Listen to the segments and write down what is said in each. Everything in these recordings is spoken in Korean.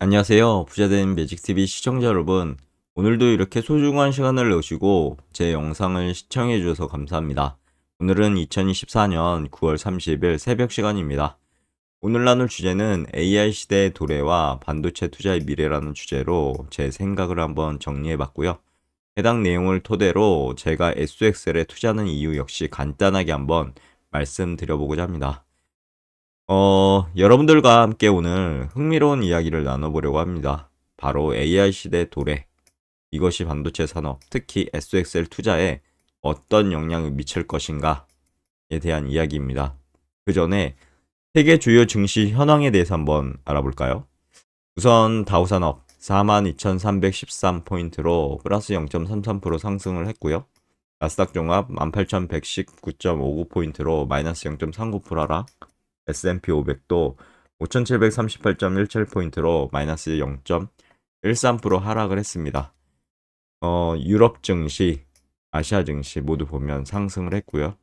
안녕하세요. 부자된 매직TV 시청자 여러분. 오늘도 이렇게 소중한 시간을 내시고 제 영상을 시청해 주셔서 감사합니다. 오늘은 2024년 9월 30일 새벽 시간입니다. 오늘 나눌 주제는 AI 시대의 도래와 반도체 투자의 미래라는 주제로 제 생각을 한번 정리해 봤고요. 해당 내용을 토대로 제가 SXL에 투자하는 이유 역시 간단하게 한번 말씀드려보고자 합니다. 어, 여러분들과 함께 오늘 흥미로운 이야기를 나눠보려고 합니다. 바로 AI 시대 도래. 이것이 반도체 산업, 특히 SXL 투자에 어떤 영향을 미칠 것인가에 대한 이야기입니다. 그 전에 세계 주요 증시 현황에 대해서 한번 알아볼까요? 우선 다우 산업 42,313포인트로 플러스 0.33% 상승을 했고요. 나스닥 종합 18,119.59포인트로 마이너스 0.39% 하락. S&P 500도 5,738.17포인트로 마이너스 0.13% 하락을 했습니다. 어, 유럽 증시, 아시아 증시 모두 보면 상승을 했고요.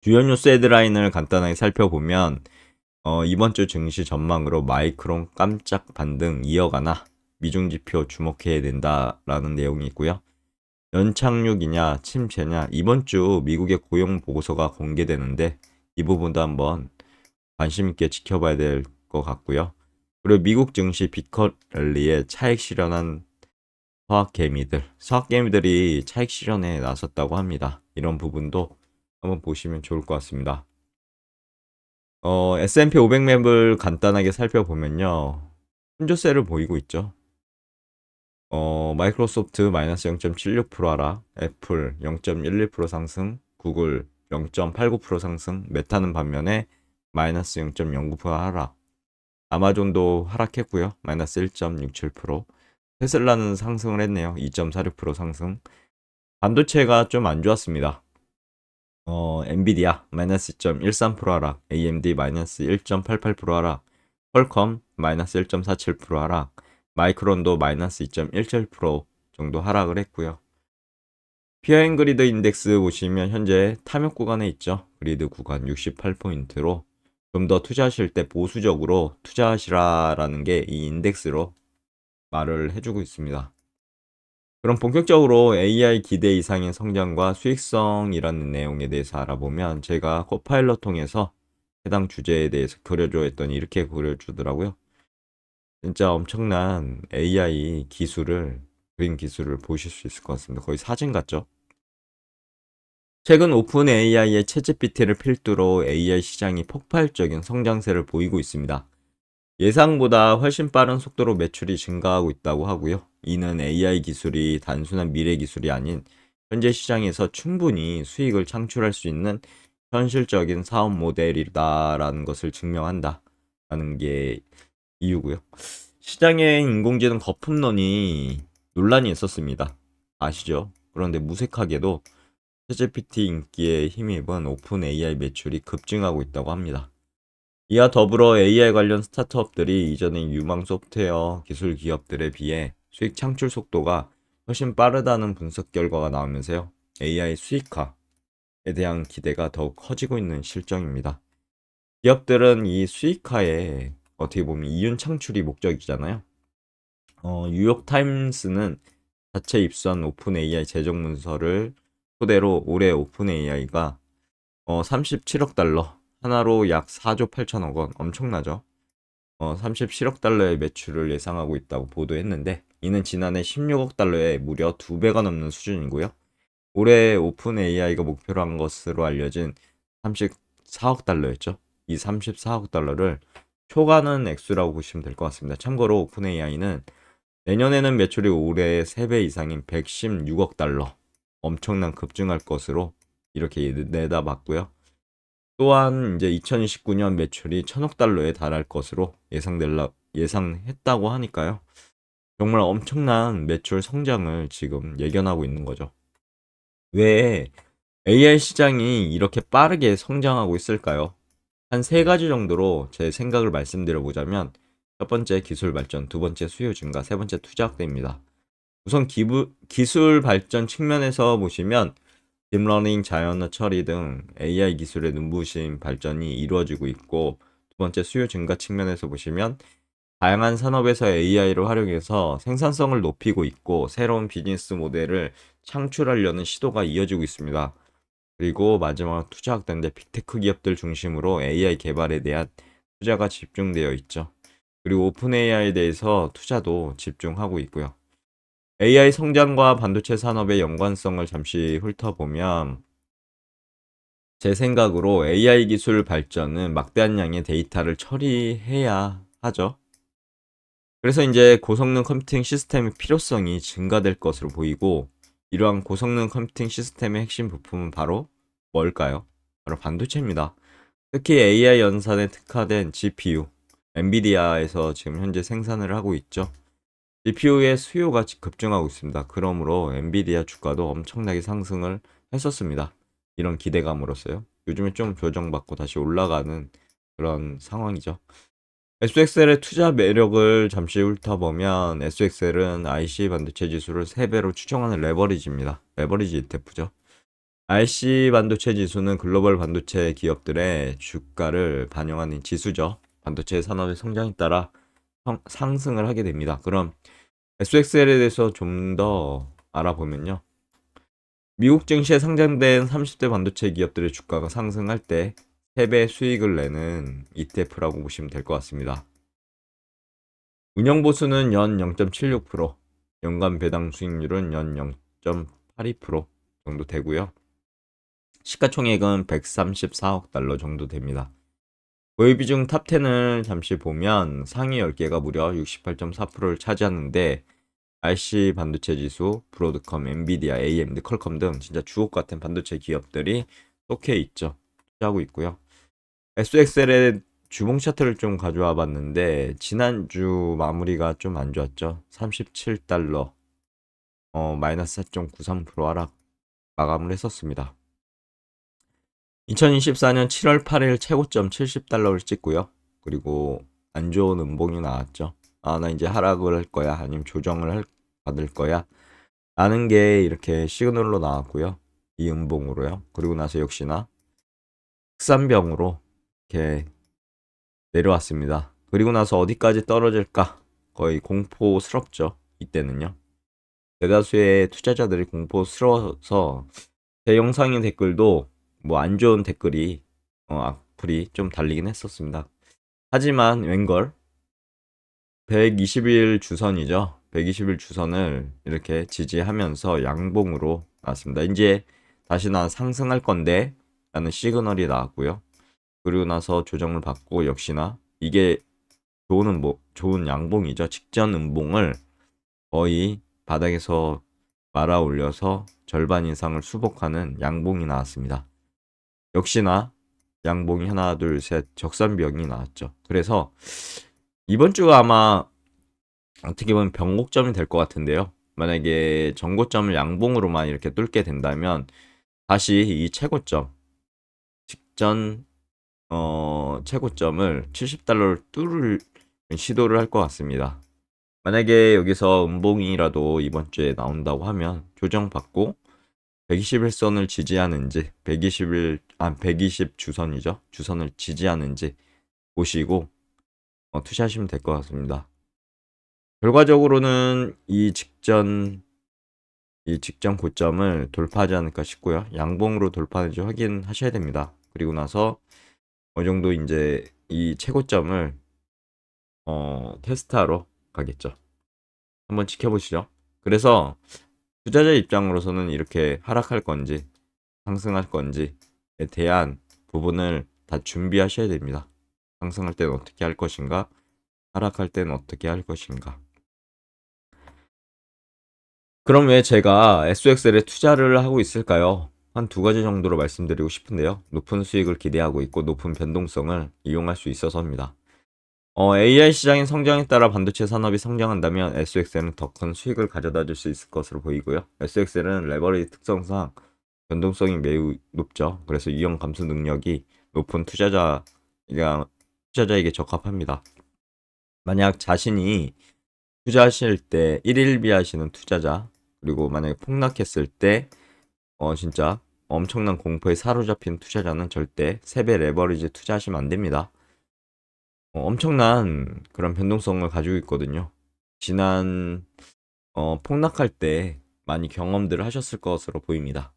주요 뉴스 헤드라인을 간단하게 살펴보면 어, 이번 주 증시 전망으로 마이크론 깜짝 반등 이어가나 미중 지표 주목해야 된다라는 내용이 있고요. 연착륙이냐 침체냐 이번 주 미국의 고용 보고서가 공개되는데 이 부분도 한번 관심 있게 지켜봐야 될 것 같고요. 그리고 미국 증시 비컷 랠리에 차익 실현한 서학 개미들, 서학 개미들이 차익 실현에 나섰다고 합니다. 이런 부분도 한번 보시면 좋을 것 같습니다. 어, S&P 500 맵을 간단하게 살펴보면요. 혼조세를 보이고 있죠. 어, 마이크로소프트 마이너스 0.76% 하락, 애플 0.12% 상승, 구글 0.89% 상승, 메타는 반면에 마이너스 0.09% 하락. 아마존도 하락했고요. 마이너스 1.67%. 테슬라는 상승을 했네요. 2.46% 상승. 반도체가 좀 안 좋았습니다. 어, 엔비디아 마이너스 2.13% 하락, AMD 마이너스 1.88% 하락, 퀄컴 마이너스 1.47% 하락, 마이크론도 마이너스 2.17% 정도 하락을 했고요. 피어앤 그리드 인덱스 보시면 현재 탐욕 구간에 있죠. 그리드 구간 68포인트로 좀 더 투자하실 때 보수적으로 투자하시라라는 게 이 인덱스로 말을 해주고 있습니다. 그럼 본격적으로 AI 기대 이상의 성장과 수익성이라는 내용에 대해서 알아보면 제가 코파일럿 통해서 해당 주제에 대해서 그려줘 했더니 이렇게 그려주더라고요. 진짜 엄청난 AI 기술을, 그림 기술을 보실 수 있을 것 같습니다. 거의 사진 같죠? 최근 오픈 AI의 채찌PT를 필두로 AI 시장이 폭발적인 성장세를 보이고 있습니다. 예상보다 훨씬 빠른 속도로 매출이 증가하고 있다고 하고요. 이는 AI 기술이 단순한 미래 기술이 아닌 현재 시장에서 충분히 수익을 창출할 수 있는 현실적인 사업 모델이다라는 것을 증명한다. 라는 게 이유고요. 시장의 인공지능 거품론이 논란이 있었습니다. 아시죠? 그런데 무색하게도 챗GPT 인기에 힘입은 오픈 AI 매출이 급증하고 있다고 합니다. 이와 더불어 AI 관련 스타트업들이 이전의 유망 소프트웨어 기술 기업들에 비해 수익 창출 속도가 훨씬 빠르다는 분석 결과가 나오면서요. AI 수익화에 대한 기대가 더욱 커지고 있는 실정입니다. 기업들은 이 수익화에 어떻게 보면 이윤 창출이 목적이잖아요. 어, 뉴욕 타임스는 자체 입수한 오픈 AI 재정 문서를 토대로 올해 오픈 AI가 어, 37억 달러, 하나로 약 4조 8천억 원, 엄청나죠? 어, 37억 달러의 매출을 예상하고 있다고 보도했는데, 이는 지난해 16억 달러의 무려 2배가 넘는 수준이고요. 올해 오픈 AI가 목표로 한 것으로 알려진 34억 달러였죠. 이 34억 달러를 초과하는 액수라고 보시면 될 것 같습니다. 참고로 오픈 AI는 내년에는 매출이 올해 3배 이상인 116억 달러, 엄청난 급증할 것으로 이렇게 내다봤고요. 또한 이제 2029년 매출이 천억 달러에 달할 것으로 예상될라 예상했다고 하니까요. 정말 엄청난 매출 성장을 지금 예견하고 있는 거죠. 왜 AI 시장이 이렇게 빠르게 성장하고 있을까요? 한 세 가지 정도로 제 생각을 말씀드려 보자면 첫 번째 기술 발전, 두 번째 수요 증가, 세 번째 투자 확대입니다. 우선 기부, 기술 발전 측면에서 보시면 딥러닝, 자연어 처리 등 AI 기술의 눈부신 발전이 이루어지고 있고 두 번째 수요 증가 측면에서 보시면 다양한 산업에서 AI를 활용해서 생산성을 높이고 있고 새로운 비즈니스 모델을 창출하려는 시도가 이어지고 있습니다. 그리고 마지막 투자 확대인데 빅테크 기업들 중심으로 AI 개발에 대한 투자가 집중되어 있죠. 그리고 오픈 AI에 대해서 투자도 집중하고 있고요. AI 성장과 반도체 산업의 연관성을 잠시 훑어보면 제 생각으로 AI 기술 발전은 막대한 양의 데이터를 처리해야 하죠. 그래서 이제 고성능 컴퓨팅 시스템의 필요성이 증가될 것으로 보이고 이러한 고성능 컴퓨팅 시스템의 핵심 부품은 바로 뭘까요? 바로 반도체입니다. 특히 AI 연산에 특화된 GPU, 엔비디아에서 지금 현재 생산을 하고 있죠. GPU의 수요가 급증하고 있습니다. 그러므로 엔비디아 주가도 엄청나게 상승을 했었습니다. 이런 기대감으로써요. 요즘에 좀 조정받고 다시 올라가는 그런 상황이죠. SXL의 투자 매력을 잠시 훑어보면 SXL은 IC 반도체 지수를 3배로 추정하는 레버리지입니다. 레버리지 ETF죠. IC 반도체 지수는 글로벌 반도체 기업들의 주가를 반영하는 지수죠. 반도체 산업의 성장에 따라 성- 상승을 하게 됩니다. 그럼 SXL에 대해서 좀 더 알아보면요. 미국 증시에 상장된 30대 반도체 기업들의 주가가 상승할 때 3배 수익을 내는 ETF라고 보시면 될 것 같습니다. 운영 보수는 연 0.76%, 연간 배당 수익률은 연 0.82% 정도 되고요. 시가총액은 134억 달러 정도 됩니다. 보유 비중 탑 10을 잠시 보면 상위 10개가 무려 68.4%를 차지하는데 RC 반도체 지수, 브로드컴, 엔비디아, AMD, 퀄컴 등 진짜 주옥 같은 반도체 기업들이 속해 있죠. 투자하고 있고요. SXL의 주봉 차트를 좀 가져와 봤는데 지난주 마무리가 좀 안 좋았죠. 37달러 어 마이너스 4.93% 하락 마감을 했었습니다. 2024년 7월 8일 최고점 70달러를 찍고요. 그리고 안 좋은 음봉이 나왔죠. 아, 나 이제 하락을 할 거야. 아니면 조정을 할, 받을 거야. 라는 게 이렇게 시그널로 나왔고요. 이 음봉으로요. 그리고 나서 역시나 흑산병으로 이렇게 내려왔습니다. 그리고 나서 어디까지 떨어질까? 거의 공포스럽죠. 이때는요. 대다수의 투자자들이 공포스러워서 제 영상의 댓글도 뭐 안 좋은 댓글이 어, 악플이 좀 달리긴 했었습니다. 하지만 웬걸 120일 주선이죠. 120일 주선을 이렇게 지지하면서 양봉으로 나왔습니다. 이제 다시 나 상승할 건데 라는 시그널이 나왔고요. 그리고 나서 조정을 받고 역시나 이게 좋은 음봉, 좋은 양봉이죠. 직전 음봉을 거의 바닥에서 말아 올려서 절반 이상을 수복하는 양봉이 나왔습니다. 역시나 양봉이 하나, 둘, 셋 적산병이 나왔죠. 그래서 이번 주가 아마 어떻게 보면 변곡점이 될 것 같은데요. 만약에 전고점을 양봉으로만 이렇게 뚫게 된다면 다시 이 최고점 직전 어 최고점을 70달러를 뚫을 시도를 할 것 같습니다. 만약에 여기서 음봉이라도 이번 주에 나온다고 하면 조정받고 121선을 지지하는지 121, 아, 120 주선이죠. 주선을 지지하는지 보시고 어, 투자하시면 될 것 같습니다. 결과적으로는 이 직전 이 직전 고점을 돌파하지 않을까 싶고요. 양봉으로 돌파하는지 확인하셔야 됩니다. 그리고 나서 어느 정도 이제 이 최고점을 어, 테스트하러 가겠죠. 한번 지켜보시죠. 그래서 투자자 입장으로서는 이렇게 하락할 건지 상승할 건지에 대한 부분을 다 준비하셔야 됩니다. 상승할 때는 어떻게 할 것인가, 하락할 때는 어떻게 할 것인가. 그럼 왜 제가 SXL에 투자를 하고 있을까요? 한 두 가지 정도로 말씀드리고 싶은데요. 높은 수익을 기대하고 있고 높은 변동성을 이용할 수 있어서입니다. 어, AI 시장의 성장에 따라 반도체 산업이 성장한다면 SXL은 더 큰 수익을 가져다 줄 수 있을 것으로 보이고요. SXL은 레버리지 특성상 변동성이 매우 높죠. 그래서 위험 감수 능력이 높은 투자자, 투자자에게 적합합니다. 만약 자신이 투자하실 때 1일비 하시는 투자자, 그리고 만약에 폭락했을 때, 어, 진짜 엄청난 공포에 사로잡힌 투자자는 절대 3배 레버리지 투자하시면 안 됩니다. 어, 엄청난 그런 변동성을 가지고 있거든요. 지난 어, 폭락할 때 많이 경험들을 하셨을 것으로 보입니다.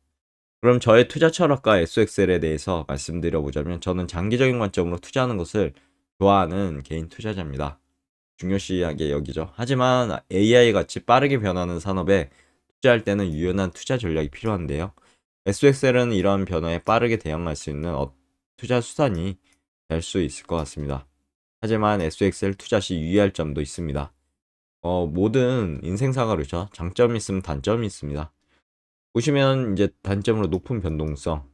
그럼 저의 투자 철학과 SXL에 대해서 말씀드려 보자면 저는 장기적인 관점으로 투자하는 것을 좋아하는 개인 투자자입니다. 중요시하게 여기죠. 하지만 AI 같이 빠르게 변하는 산업에 투자할 때는 유연한 투자 전략이 필요한데요. SXL은 이러한 변화에 빠르게 대응할 수 있는 어- 투자 수단이 될 수 있을 것 같습니다. 하지만 SXL 투자 시 유의할 점도 있습니다. 어, 모든 인생사가 그렇죠. 장점이 있으면 단점이 있습니다. 보시면 이제 단점으로 높은 변동성,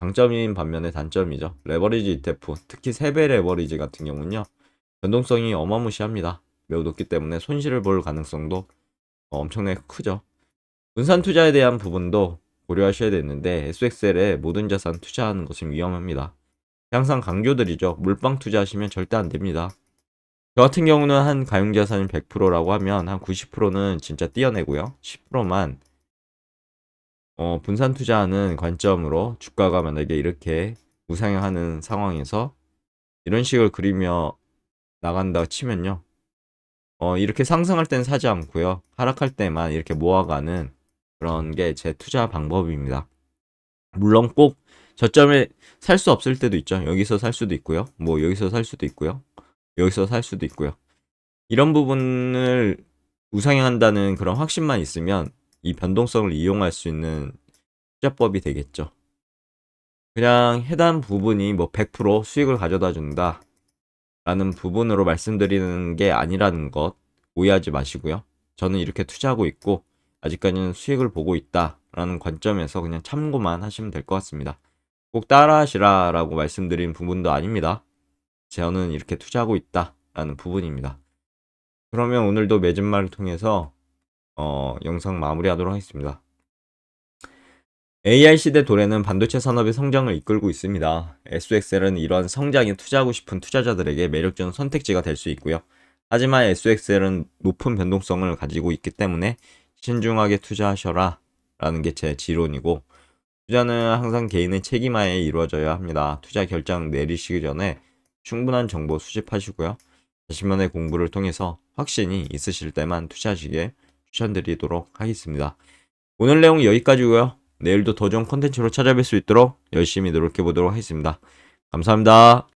장점인 반면에 단점이죠. 레버리지 ETF, 특히 세배 레버리지 같은 경우는요. 변동성이 어마무시합니다. 매우 높기 때문에 손실을 볼 가능성도 어, 엄청나게 크죠. 분산 투자에 대한 부분도 고려하셔야 되는데 SXL에 모든 자산 투자하는 것은 위험합니다. 항상 강조드리죠. 물방 투자하시면 절대 안 됩니다. 저 같은 경우는 한 가용 자산이 100%라고 하면 한 90%는 진짜 띄어내고요. 10%만 어, 분산 투자하는 관점으로 주가가 만약에 이렇게 우상향하는 상황에서 이런 식을 그리며 나간다 치면요. 어, 이렇게 상승할 땐 사지 않고요. 하락할 때만 이렇게 모아가는 그런 게 제 투자 방법입니다. 물론 꼭 저점에 살 수 없을 때도 있죠. 여기서 살 수도 있고요. 뭐 여기서 살 수도 있고요. 여기서 살 수도 있고요. 이런 부분을 우상향한다는 그런 확신만 있으면 이 변동성을 이용할 수 있는 투자법이 되겠죠. 그냥 해당 부분이 뭐 100% 수익을 가져다 준다. 라는 부분으로 말씀드리는 게 아니라는 것 오해하지 마시고요. 저는 이렇게 투자하고 있고 아직까지는 수익을 보고 있다 라는 관점에서 그냥 참고만 하시면 될 것 같습니다. 꼭 따라하시라 라고 말씀드린 부분도 아닙니다. 저는 이렇게 투자하고 있다 라는 부분입니다. 그러면 오늘도 매진말을 통해서 어, 영상 마무리하도록 하겠습니다. AI 시대 도래는 반도체 산업의 성장을 이끌고 있습니다. SXL은 이러한 성장에 투자하고 싶은 투자자들에게 매력적인 선택지가 될 수 있고요. 하지만 SXL은 높은 변동성을 가지고 있기 때문에 신중하게 투자하셔라 라는 게 제 지론이고 투자는 항상 개인의 책임하에 이루어져야 합니다. 투자 결정 내리시기 전에 충분한 정보 수집하시고요. 자신만의 공부를 통해서 확신이 있으실 때만 투자하시길 추천드리도록 하겠습니다. 오늘 내용 여기까지고요. 내일도 더 좋은 콘텐츠로 찾아뵐 수 있도록 열심히 노력해 보도록 하겠습니다. 감사합니다.